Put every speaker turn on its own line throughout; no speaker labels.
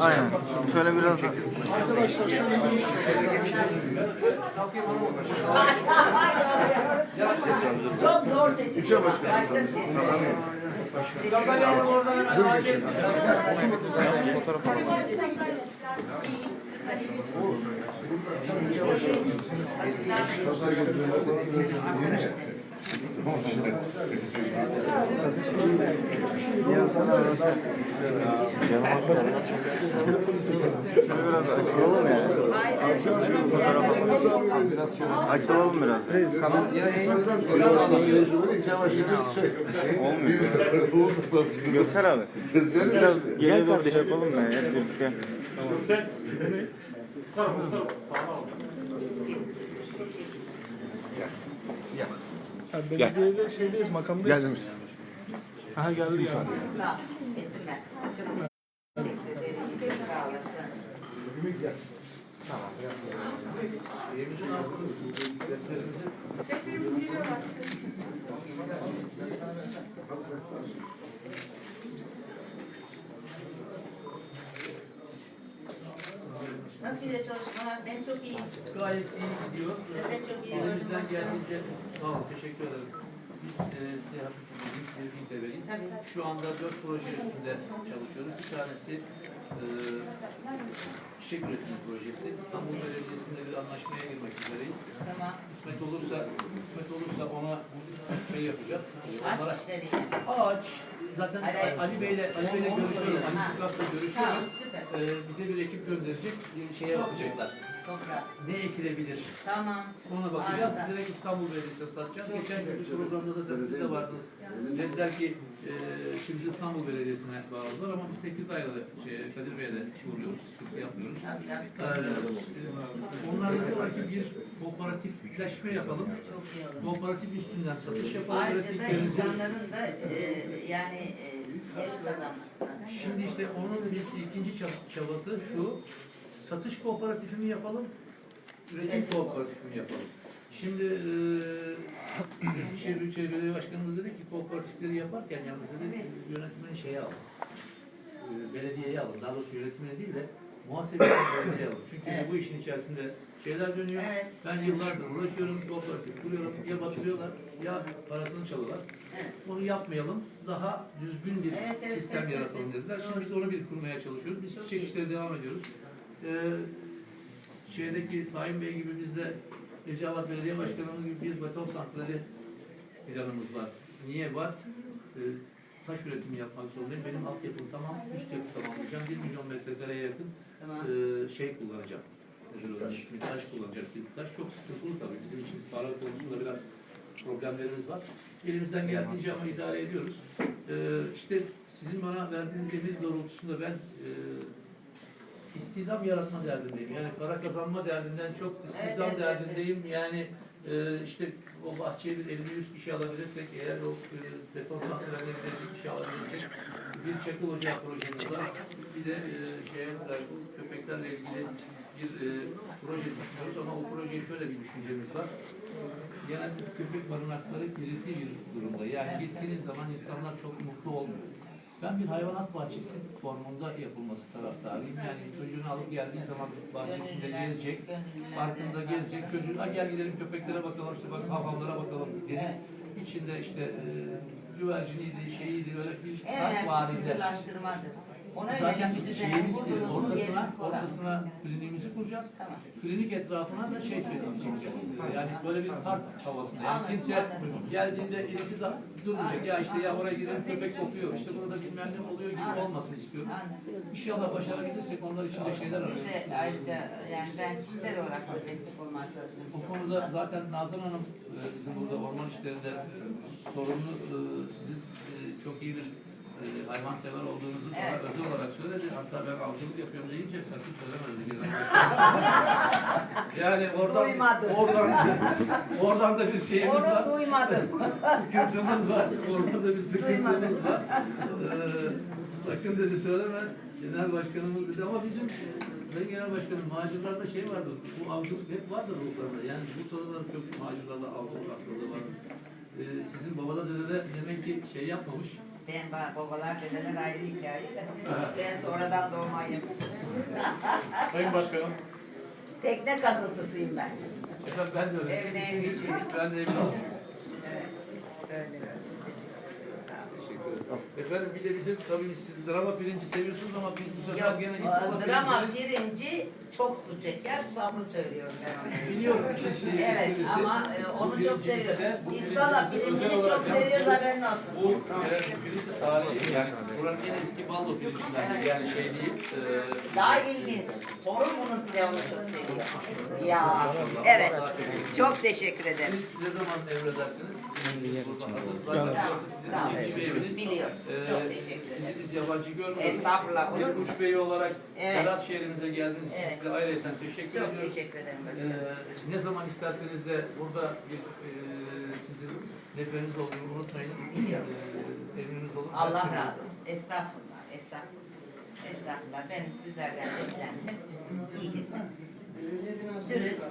Aynen. Şöyle biraz da.
Arkadaşlar şöyle bir
Çok zor seçim. İlçe başkanı.
Açılalım ya. Açılalım biraz. Olmuyor. Göksel abi. Biraz geriye doğru şey yapalım mı? Hep birlikte.
Yani belediyede şeydeyiz makamdayız. Geldim. Aha geldi geldi.
Sağ ol. Ettim ben. Çok teşekkür ederim. Sağ olasın. Nasıl gidiyor çalışmalar? Ben çok iyiyim.
Gayet iyi gidiyor.
Evet, çok iyi gördüm.
Elimizden geldiğince sağ olun, teşekkür ederim. Biz e, size hafif bir bilgi de vereyim. Şu anda dört proje üstünde çalışıyoruz. Bir tanesi e, çiçek üretimi projesi. İstanbul Belediyesi'nde bir anlaşmaya girmek üzereyiz.
Tamam.
Kısmet olursa, kısmet olursa ona şey yapacağız.
Aç
Onlara
işleri.
ağaç. Zaten
Hayır.
Ali Bey'le Ali Bey'le görüşüyoruz. Ali
Ha.
Sıklas'la
Tamam,
görüşüyoruz.
süper.
E, bize bir ekip gönderecek. e, Şeye
Çok
bakacaklar.
Toprak.
Ne ekilebilir?
Tamam.
Ona bakacağız.
Harika.
Direkt İstanbul Belediyesi'ne satacağız. Geçen gün bir programda da sizde vardınız. Dediler ki e, şimdi İstanbul Belediyesi'ne bağlılar ama biz Tekirdağ'la şey, Kadir Bey'e de vuruyoruz. Sıkıntı yapmıyoruz.
Tabii tabii.
Ee, onlar da diyorlar ki bir kooperatifleşme yapalım. Kooperatif üstünden satış yapalım.
Ayrıca da insanların da e, yani e, kazanmasına.
Şimdi işte onun biz ikinci çab- çabası şu. Satış kooperatifi mi yapalım? Üretim kooperatifi mi yapalım? Şimdi eee Eskişehir Büyükşehir Belediye Başkanımız dedi ki kooperatifleri yaparken yalnız dedi yönetimini şeye alın. Eee, belediyeye alın. Daha doğrusu yönetimine değil de muhasebeye belediyeye alın. Çünkü
Evet.
bu işin içerisinde şeyler dönüyor.
Evet.
Ben yıllardır uğraşıyorum, kooperatif kuruyorum. Ya batırıyorlar ya parasını çalıyorlar.
Evet.
Onu yapmayalım. Daha düzgün bir
Evet, evet,
sistem
evet,
yaratalım
evet.
dediler. Şimdi biz onu bir kurmaya çalışıyoruz. Biz
Çok
işleri devam ediyoruz. Ee, şeydeki Sayın Bey gibi bizde Ecevat Belediye Başkanımız gibi bir beton santrali planımız var. Niye var? Ee, taş üretimi yapmak zorundayım. Benim altyapım tamam, üst yapı tamamlayacağım. 1 milyon metrekareye yakın
Tamam.
e, şey kullanacağım. Onun ismi? Taş kullanacak bir taş. Çok sıkıntılı tabii. Bizim için para konusunda biraz problemlerimiz var. Elimizden geldiğince ama idare ediyoruz. Ee, işte sizin bana verdiğiniz emir doğrultusunda ben e, istihdam yaratma derdindeyim. Yani para kazanma derdinden çok istihdam
Evet, evet,
derdindeyim. Yani e, işte o bahçeye biz 50-100 kişi alabilirsek, eğer o e, beton santraline bir 50 kişi alabilirsek, bir çakıl ocağı projemiz var. Bir de e, şeye, e, köpeklerle ilgili bir e, proje düşünüyoruz ama o projeye şöyle bir düşüncemiz var. Genelde köpek barınakları kilitli bir durumda. Yani gittiğiniz zaman insanlar çok mutlu olmuyor. Ben bir hayvanat bahçesi formunda yapılması taraftarıyım. Yani çocuğunu alıp geldiği zaman bahçesinde gezecek, parkında gezecek, çocuğu "Ha gel gidelim köpeklere bakalım, işte bak havamlara bakalım dedim. İçinde işte e, güverciniydi, şeyiydi, böyle bir vardı.
kısırlaştırmadır. Ona
Zaten
yönelik bir düzen
şeyimiz
kurdunuz mu
ortasına,
gerisi kolay.
ortasına kliniğimizi kuracağız.
Tamam.
Klinik etrafına da şey çekeceğiz. Yani böyle bir park havasında. Yani
Anladım,
kimse
anladım.
geldiğinde elini da durmayacak. Ya işte ya oraya gidelim köpek kokuyor. İşte burada bilmem ne oluyor gibi
Anladım.
olmasın istiyoruz.
Anladım.
İnşallah başarabilirsek onlar için de şeyler
Biz
arıyoruz.
de ayrıca yani ben kişisel olarak da destek olmaya çalışıyorum.
Bu konuda zaten Nazan Hanım e, bizim burada orman işlerinde sorumlu e, sizin e, çok iyi bir e, hayvansever olduğunuzu bana
Evet.
özel olarak söyledi. Hatta ben avcılık yapıyorum deyince sakın söylemedi. yani oradan,
Duymadım.
oradan, oradan da bir şeyimiz
Onu
var.
duymadım.
Sıkıntımız var. Orada da bir sıkıntımız var. Ee, sakın dedi söyleme. Genel başkanımız dedi ama bizim ben genel başkanım macirlarda şey vardı. Bu avcılık hep vardır ruhlarında. Yani bu sırada çok macirlarda avcılık hastalığı var. Ee, sizin babada dedede demek ki şey yapmamış.
Ben ba- babalar dedeler ayrı hikaye de. Ben sonradan doğmayım.
Sayın Başkanım.
Tekne kazıntısıyım ben.
Efendim ben de öyle.
Evin en küçüğü.
Ben de evladım.
Öyle.
Efendim bir de bizim tabii siz drama pirinci seviyorsunuz ama biz bu sefer
Yok,
gene
o
insana
drama
pirinci-
pirinci çok su çeker, sabrı söylüyorum ben.
Biliyorum işte şey
Evet
esprisi.
ama e, onu çok
de-
seviyorum.
bu pirincimizi
pirincini
özel
çok
olarak
seviyoruz haberin olsun.
Bu evet, pirinç de tarihi yani buranın en eski baldo pirincinden yani şey değil. E,
Daha ilginç. Torun bunun pilavını çok seviyor. Ya evet. Çok teşekkür ederim.
siz ne zaman emredersiniz?
Biliyorum.
Ee, Sizi biz yabancı görmüyoruz.
Estağfurullah, olur mu?
Kuş Bey olarak
Evet.
Serhat şehrimize geldiğiniz için
Evet.
size ayrıca teşekkür
Çok
ediyoruz.
teşekkür ederim.
Ee, ne zaman isterseniz de burada bir e, sizin neferiniz olduğunu unutmayınız.
Biliyorum.
Ee, emriniz olun.
Allah razı olsun. Estağfurullah. Estağfurullah. Estağfurullah. Benim sizlerden beklentim iyi hizmet. Dürüst.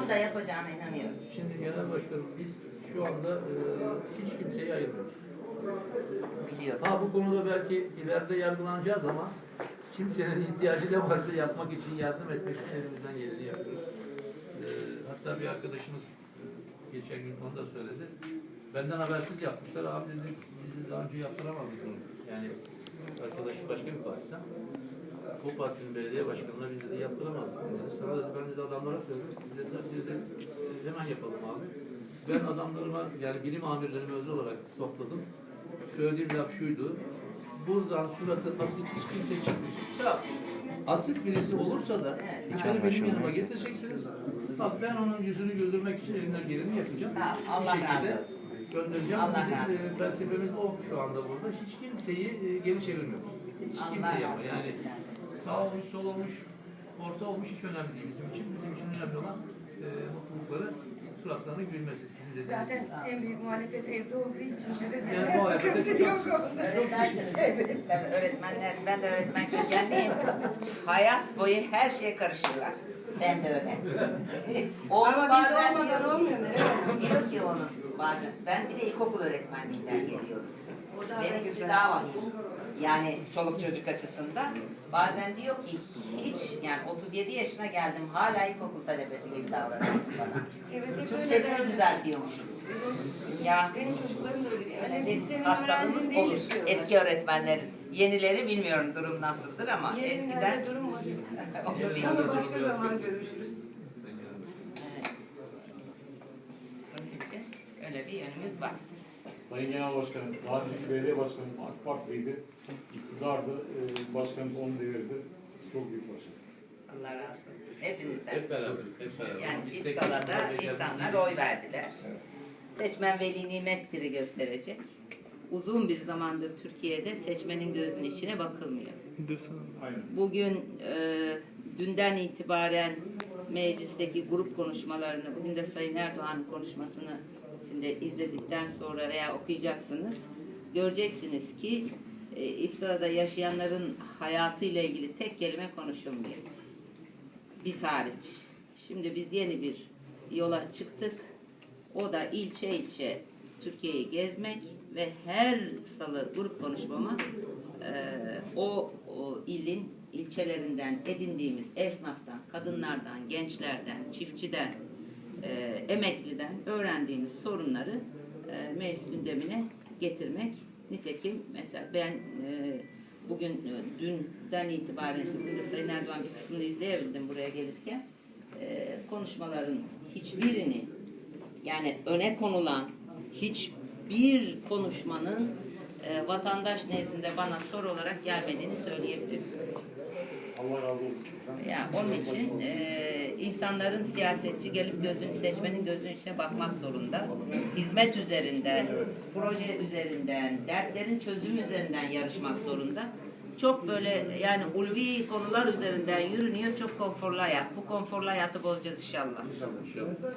Onu da yapacağına inanıyorum.
Şimdi Genel Başkanım biz şu anda e, hiç kimseyi ayırmıyoruz.
Biliyorum.
Ha bu konuda belki ileride yargılanacağız ama kimsenin ihtiyacı ne varsa yapmak için yardım etmek için elimizden geleni yapıyoruz. Ee, hatta bir arkadaşımız e, geçen gün onu da söyledi. Benden habersiz yapmışlar. Abi dedi biz de daha önce yaptıramazdık bunu. Yani arkadaş başka bir partiden. O partinin belediye başkanına biz de yaptıramazdık. Dedi. Sonra dedi ben de adamlara söyledim. Biz dediler biz de hemen yapalım abi. Ben adamlarıma yani bilim amirlerimi özel olarak topladım. Söylediğim laf şuydu. Buradan suratı asık hiç kimse çıkmayacak. Çap. Asık birisi olursa da içeri benim yanıma getireceksiniz. Bak ben onun yüzünü güldürmek için elimden geleni yapacağım.
Allah razı olsun.
Göndereceğim.
Allah
Bizim
razı
e, felsefemiz o şu anda burada. Hiç kimseyi e, geri çevirmiyoruz. Hiç
Allah
kimseyi ama yani. Sağ olmuş, sol olmuş, orta olmuş hiç önemli değil bizim için. Bizim için önemli olan e, mutlulukları, suratlarının gülmesi. Sizin dediğiniz
Zaten en büyük muhalefet evde olduğu için de
Yani bu muhalefete
sıkıntı yok
çok-
onda.
Öğretmensiniz. Tabii öğretmenler, ben de öğretmen kökenliyim. Hayat boyu her şeye karışırlar. Ben de öyle. Oğlum
Ama biz
bazen
olmadan
diyor,
olmuyor mu?
diyor ki onun bazen. Ben bir de ilkokul öğretmenliğinden geliyorum.
O
Benimkisi daha vahim. Yani çoluk çocuk açısından. Bazen diyor ki hiç yani 37 yaşına geldim hala ilkokul talebesi gibi davranıyorsun bana.
Evet,
Türkçesini düzeltiyormuşum. Ya
Benim çocuklarım da öyle. Yani
bir
biz senin
hastalığımız olur. Eski öğretmenlerin. Yenileri bilmiyorum durum nasıldır ama
Yerinde
eskiden
durum var.
onu bilmiyorum.
Ama başka zaman görüşürüz.
Evet. Öyle bir yönümüz var.
Sayın Genel Başkanım, daha önceki belediye başkanımız AK Parti'ydi. İktidardı, e, başkanımız onu devirdi. Çok büyük başarı.
Allah razı olsun. Hepinizden.
Hep beraber, hep beraber.
Yani
Biz
ilk salada insanlar oy verdiler. Seçmen veli nimetleri gösterecek. Uzun bir zamandır Türkiye'de seçmenin gözünün içine bakılmıyor.
Aynen.
Bugün e, dünden itibaren meclisteki grup konuşmalarını, bugün de Sayın Erdoğan'ın konuşmasını şimdi izledikten sonra veya okuyacaksınız. Göreceksiniz ki e, İpsala'da yaşayanların hayatıyla ilgili tek kelime konuşulmuyor. Biz hariç. Şimdi biz yeni bir yola çıktık. O da ilçe ilçe Türkiye'yi gezmek ve her salı grup konuşmama e, o, o ilin ilçelerinden edindiğimiz esnaftan, kadınlardan, gençlerden, çiftçiden, e, emekliden öğrendiğimiz sorunları e, meclis gündemine getirmek. Nitekim mesela ben e, bugün e, dünden itibaren de Sayın Erdoğan bir kısmını izleyebildim buraya gelirken e, konuşmaların hiçbirini yani öne konulan hiçbir konuşmanın e, vatandaş nezdinde bana soru olarak gelmediğini söyleyebilirim.
Allah razı olsun.
Yani onun için e, insanların siyasetçi gelip gözün seçmenin gözünün içine bakmak zorunda. Hizmet üzerinden, proje üzerinden, dertlerin çözümü üzerinden yarışmak zorunda. Çok böyle yani ulvi konular üzerinden yürünüyor. Çok konforlu hayat. Bu konforlu hayatı bozacağız inşallah.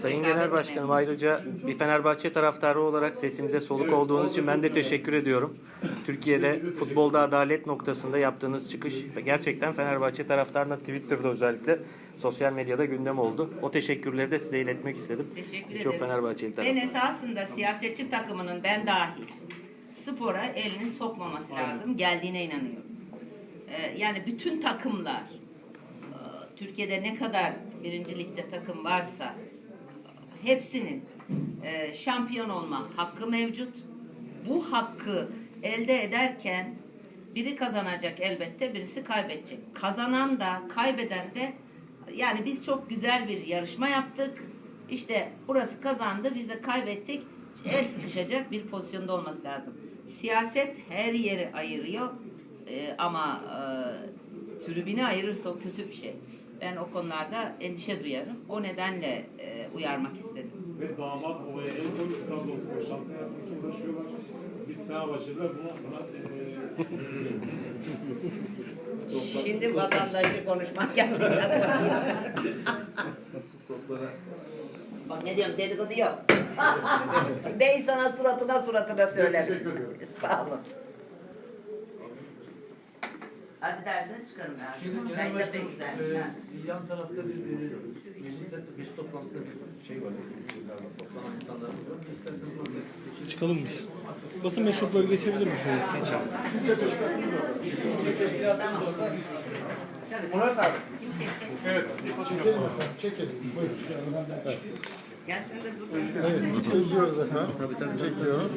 Sayın Genel Başkanım ayrıca bir Fenerbahçe taraftarı olarak sesimize soluk olduğunuz için ben de teşekkür ediyorum. Türkiye'de futbolda adalet noktasında yaptığınız çıkış gerçekten Fenerbahçe taraftarına Twitter'da özellikle sosyal medyada gündem oldu. O teşekkürleri de size iletmek istedim.
Teşekkür ederim.
Fenerbahçeli
Ben
taraftar.
esasında siyasetçi takımının ben dahil spora elini sokmaması lazım. Geldiğine inanıyorum. Ee, yani bütün takımlar e, Türkiye'de ne kadar birinci ligde takım varsa hepsinin e, şampiyon olma hakkı mevcut. Bu hakkı elde ederken biri kazanacak elbette, birisi kaybedecek. Kazanan da, kaybeden de yani biz çok güzel bir yarışma yaptık. İşte burası kazandı, biz de kaybettik. El sıkışacak bir pozisyonda olması lazım. Siyaset her yeri ayırıyor Ee, ama e, tribünü ayırırsa o kötü bir şey. Ben o konularda endişe duyarım. O nedenle e, uyarmak istedim.
Ve damat olaya el koyup Trabzonspor şampiyon yapmak için uğraşıyorlar. Biz Fenerbahçeliler buna, buna e,
Şimdi vatandaşı konuşmak yaptık. Bak ne diyorum dedikodu yok. Bey sana suratına suratına söyler.
teşekkür ediyoruz.
Sağ olun. Hadi dersiniz çıkarım ben.
Şimdi genel
Çay da
başkanım,
pek güzelmiş.
e,
ha.
yan tarafta bir e, mecliste bir toplantıda bir şey var. Toplanan insanlar var. İsterseniz orada geçelim.
Çıkalım biz. Basın mensupları geçebilir mi?
Kim çekecek?
evet,
Gel sen de dur.
Çekiyoruz efendim. Tabii tabii. Çekiyorum.